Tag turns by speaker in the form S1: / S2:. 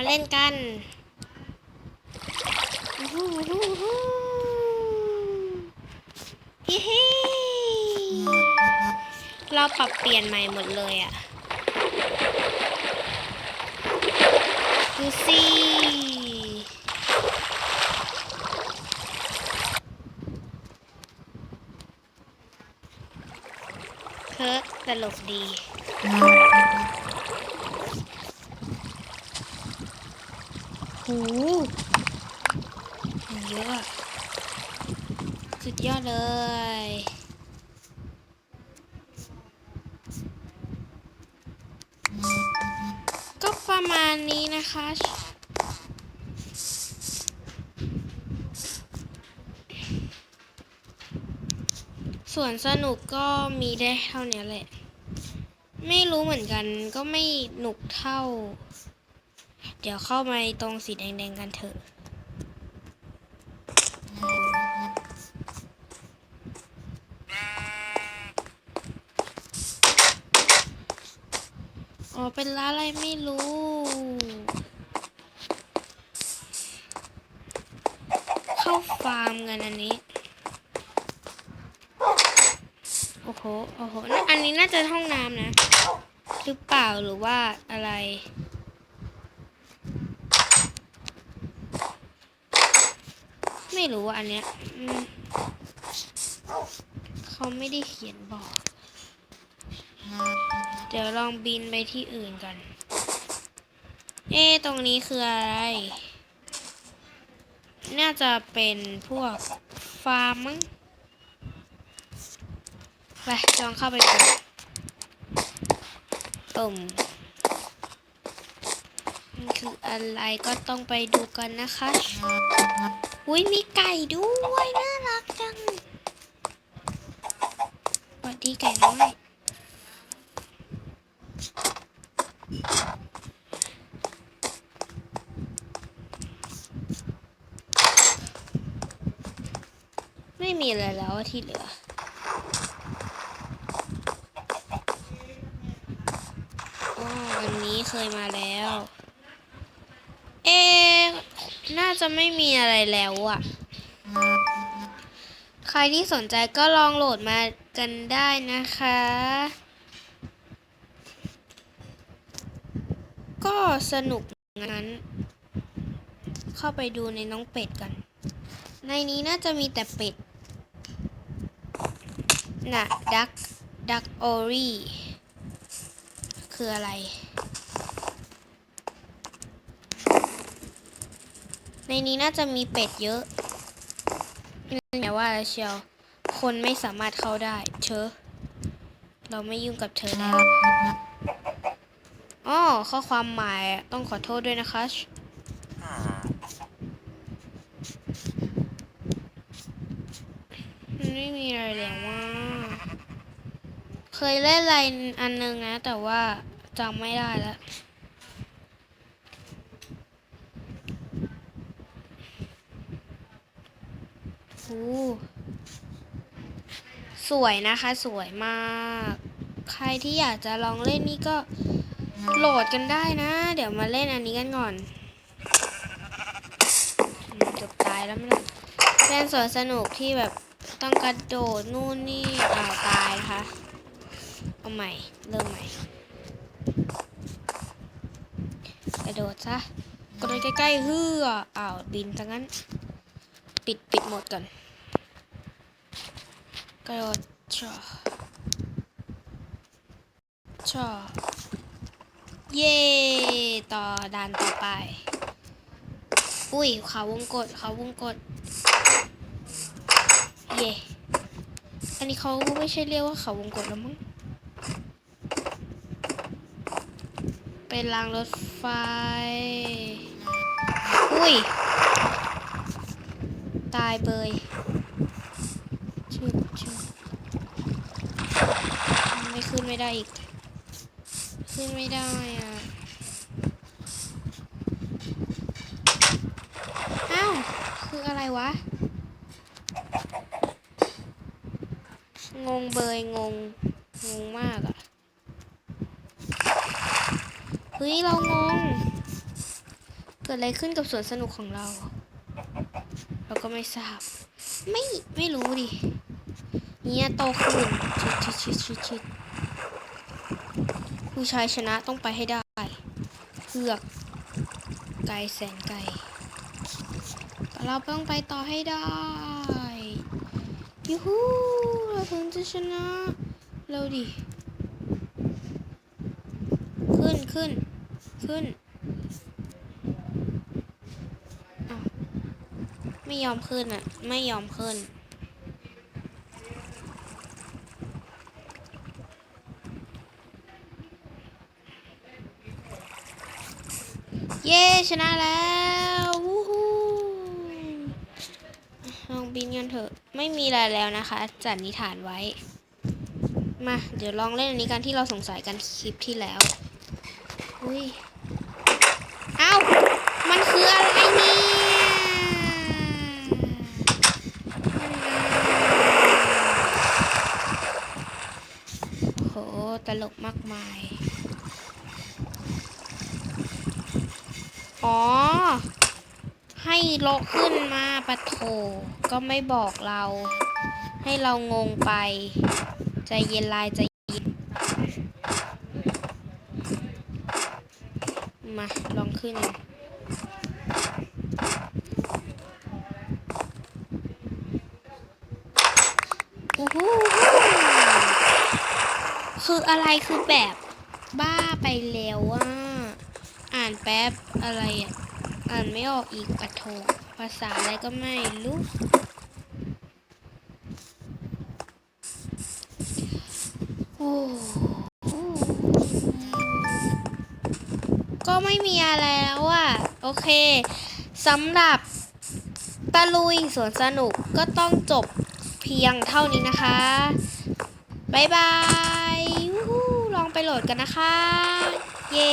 S1: มาเล่นกันอู้หูอู้หูอู้หูเย้เฮ้เราปรับเปลี่ยนใหม่หมดเลยอะดูสิเคิร์กตลกดี หเยอะ สุดยอดเลยก็ประมาณนี้นะคะ ส่วนสนุกก็มีได้เท่านี้แหละ ไม่รู้เหมือนกันก็ไม่หนุกเท่า เดี๋ยวเข้ามาตรงสีแดงๆกันเถอะ อ๋อ เป็นร้านอะไรไม่รู้ เข้าฟาร์มกันอันนี้ โอ้โห โอ้โห อันนี้น่าจะห้องน้ำนะ หรือเปล่าหรือว่าอะไร ไม่รู้อันเนี้ยเขาไม่ได้เขียนบอก เดี๋ยวลองบินไปที่อื่นกัน เอ๊ะตรงนี้คืออะไร น่าจะเป็นพวกฟาร์มมั้งไปลองเข้าไปดูตุ่ม มันคืออะไรก็ต้องไปดูกันนะคะ อุ้ยมีไก่ด้วยน่ารักจังสวัสดีไก่น้อยไม่มีอะไรแล้วที่เหลืออ๋ออันนี้เคยมาแล้ว เอ๊น่าจะไม่มีอะไรแล้วอะใครที่สนใจก็ลองโหลดมากันได้นะคะ ก็สนุกงั้น เข้าไปดูในน้องเป็ดกัน ในนี้น่าจะมีแต่เป็ด น่ะ ดัก ดักโอรีคืออะไร ในนี้น่าจะมีเป็ดเยอะแต่ว่าอะไรเชียว คนไม่สามารถเข้าได้เชอะเราไม่ยุ่งกับเธอแล้วอ๋อข้อความหมายอะต้องขอโทษด้วยนะคะมันไม่มีอะไรแล้วว่า เคยเล่นอะไรอันนึงนะ แต่ว่าจำไม่ได้แล้ว สวยนะคะสวยมาก ใครที่อยากจะลองเล่นนี่ก็โหลดกันได้นะ เดี๋ยวมาเล่นอันนี้กันก่อนอืมเกือบตายแล้วไม่รู้เล่นสวนสนุกที่แบบต้องกระโดดนู่นนี่อ้าวตายนะคะเอาใหม่ เริ่มใหม่ กระโดดซะกระโดดใกล้ๆเฮืออ้าวบินซะงั้น ปิดปิดหมดก่อนกระโดดชอชอเย่ต่อด่านต่อไป อุ้ยเขาวงกดเขาวงกดเย่อันนี้เขาไม่ใช่เรียกว่าเขาวงกดแล้วมั้งเป็นรางรถไฟ อุ้ย ตายเบยชื่อชื่อไม่ขึ้นไม่ได้อีก ขึ้นไม่ได้อะอ้าวคืออะไรวะ งงเบยงง งงมากอะเฮ้ยเรางง เกิดอะไรขึ้นกับสวนสนุกของเรา เราก็ไม่ทราบ ไม่ไม่รู้ดิเนี่ยโตขึ้นชิดชิดชิดชิดชิดผู้ชายชนะต้องไปให้ได้เพือกไกลแสนไกลเราต้องไปต่อให้ได้ยูฮูเราถึงจะชนะเร็วดิ ขึ้นขึ้นขึ้นอ้าว ไม่ยอมขึ้นอะ ไม่ยอมขึ้น เย้ชนะแล้ววู้ฮู้ลองบินกันเถอะ ไม่มีอะไรแล้วนะคะ จัดนิฐานไว้ มา เดี๋ยวลองเล่นอันนี้กันที่เราสงสัยกันคลิปที่แล้ว อุ้ย เอ้า มันคืออะไรเนี่ยโห ตลกมากมาย อ๋อ ให้โลขึ้นมาปะโถก็ไม่บอกเรา ให้เรางงไป ใจเย็นลายใจเย็น มา ลองขึ้นโอ้โห คืออะไรคือแบบบ้าไปแล้วอะอ่านแป๊บอะไรอะ อ่านไม่ออกอีกปะโถภาษาอะไรก็ไม่รู้โอ้ก็ไม่มีอะไรแล้วอะ โอเคสำหรับตะลุยสวนสนุกก็ต้องจบเพียงเท่านี้นะคะ บ๊ายบาย โหลดกันนะคะ เย้